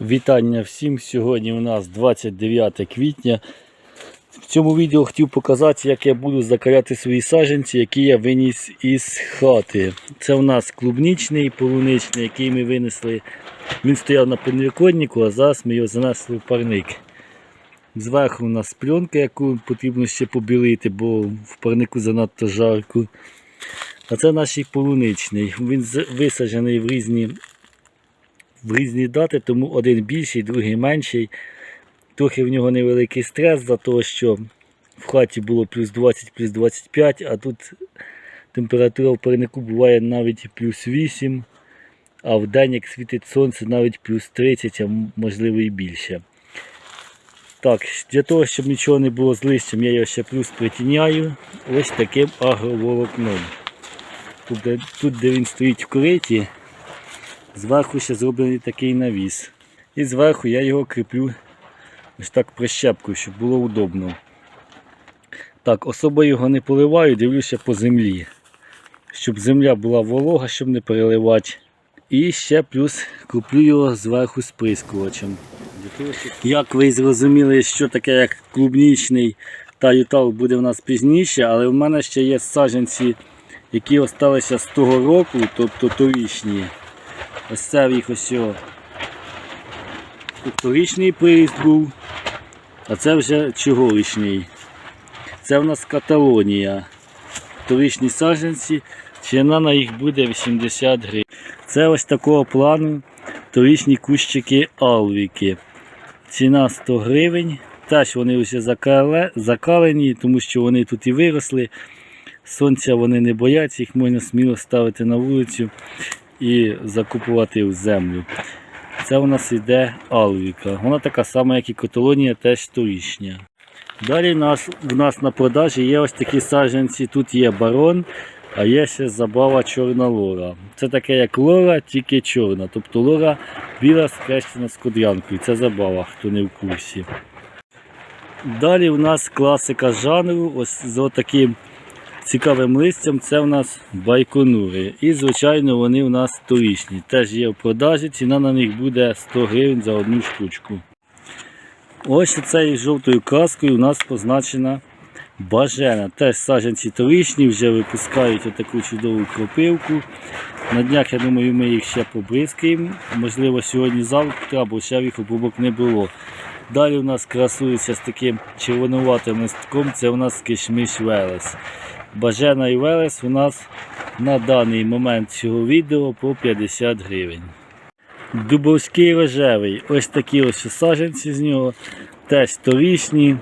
Вітання всім! Сьогодні у нас 29 квітня. В цьому відео хотів показати, як я буду закаляти свої саджанці, які я виніс із хати. Це у нас клубнічний, полуничний, який ми винесли. Він стояв на підвіконнику, а зараз ми його занесли в парник. Зверху у нас пленка, яку потрібно ще побілити, бо в парнику занадто жарко. А це наш полуничний. Він висаджений в різні в різні дати, тому один більший, другий менший. Трохи в нього невеликий стрес за того, що в хаті було плюс 20, плюс 25, а тут температура в парнику буває навіть плюс 8, а в день, як світить сонце, навіть плюс 30, а можливо і більше. Так, для того, щоб нічого не було з листям, я його ще плюс притіняю ось таким агроволокном. Тут, де- він стоїть в кориті, Зверху ще зроблений такий навіс. І зверху я його кріплю ось так прищепкою, щоб було удобно. Так, особо його не поливаю, дивлюся по землі. Щоб земля була волога, щоб не переливати. І ще плюс куплю його зверху сприскувачем. Як ви зрозуміли, що таке як клубнічний та ютал буде в нас пізніше, але в мене ще є саджанці, які залишилися з того року, тобто торічні. Ось це в їх ось о, торічний приїзд був, а це вже чогорічний. Це в нас Каталонія. Торічні саджанці, ціна на їх буде 80 гривень. Це ось такого плану торічні кущики Алвіки. Ціна 100 гривень. Теж вони вже закалені, тому що вони тут і виросли. Сонця вони не бояться, їх можна сміло ставити на вулицю і закупувати в землю. Це у нас йде Алвіка. Вона така сама, як і Котолонія, теж торічня. Далі в нас, в нас на продажі є ось такі саджанці. Тут є барон, а є ще забава чорна лора. Це таке як лора, тільки чорна. Тобто лора біла скрещена з кудрянкою. Це забава, хто не в курсі. Далі у нас класика жанру, ось з таким цікавим листям це у нас байконури. І, звичайно, вони у нас торічні. Теж є в продажі, ціна на них буде 100 гривень за одну штучку. Ось цією жовтою краскою у нас позначена бажена. Теж саджанці торічні, вже випускають отаку чудову кропивку. На днях, я думаю, ми їх ще побризкаємо. Можливо, сьогодні-завтра, бо ще їх обробок не було. Далі у нас красується з таким червонуватим листком, це у нас кишмиш Велес. Бажена і Велес у нас на даний момент цього відео по 50 гривень. Дубовський рожевий. Ось такі ось саджанці з нього. Теж торічні,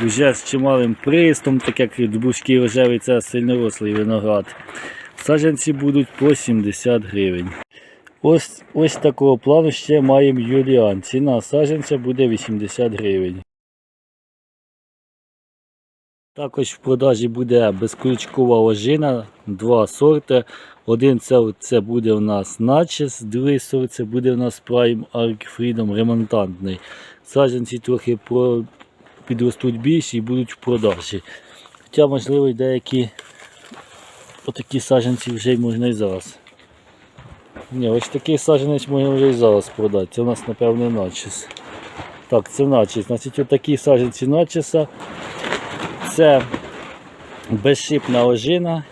вже з чималим приїстом, так як Дубовський рожевий це сильнорослий виноград. Саджанці будуть по 70 гривень. Ось, ось такого плану ще маємо Юліан. Ціна саджанця буде 80 гривень. Також в продажі буде безкрючкова ожина, два сорти. Один це, це буде у нас Начес, другий сорт це буде у нас Prime Arc Freedom ремонтантний. Саджанці трохи про, підростуть більші і будуть в продажі. Хоча, можливо, й деякі отакі саджанці вже можна і зараз. Ні, ось такий саджанець можна вже і зараз продати. Це у нас, напевне, начес. Так, це начес. Значить, отакі саджанці начеса. Це безшипна ожина,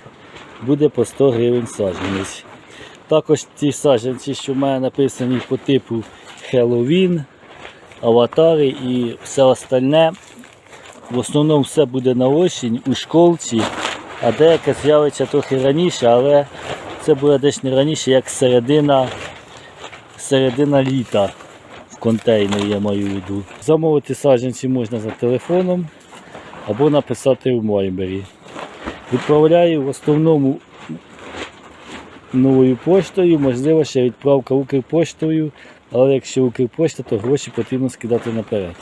буде по 100 гривень саджанець. Також ті саджанці, що в мене написані по типу Хеллоуін, аватари і все остальне. В основному все буде на осінь у школці, а деяке з'явиться трохи раніше, але це буде десь не раніше, як середина, середина літа в контейнері, я маю в виду. Замовити саджанці можна за телефоном або написати в майбері. Відправляю в основному новою поштою, можливо, ще відправка Укрпоштою, але якщо Укрпошта, то гроші потрібно скидати наперед.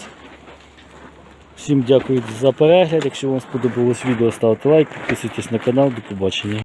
Всім дякую за перегляд. Якщо вам сподобалось відео, ставте лайк, підписуйтесь на канал. До побачення.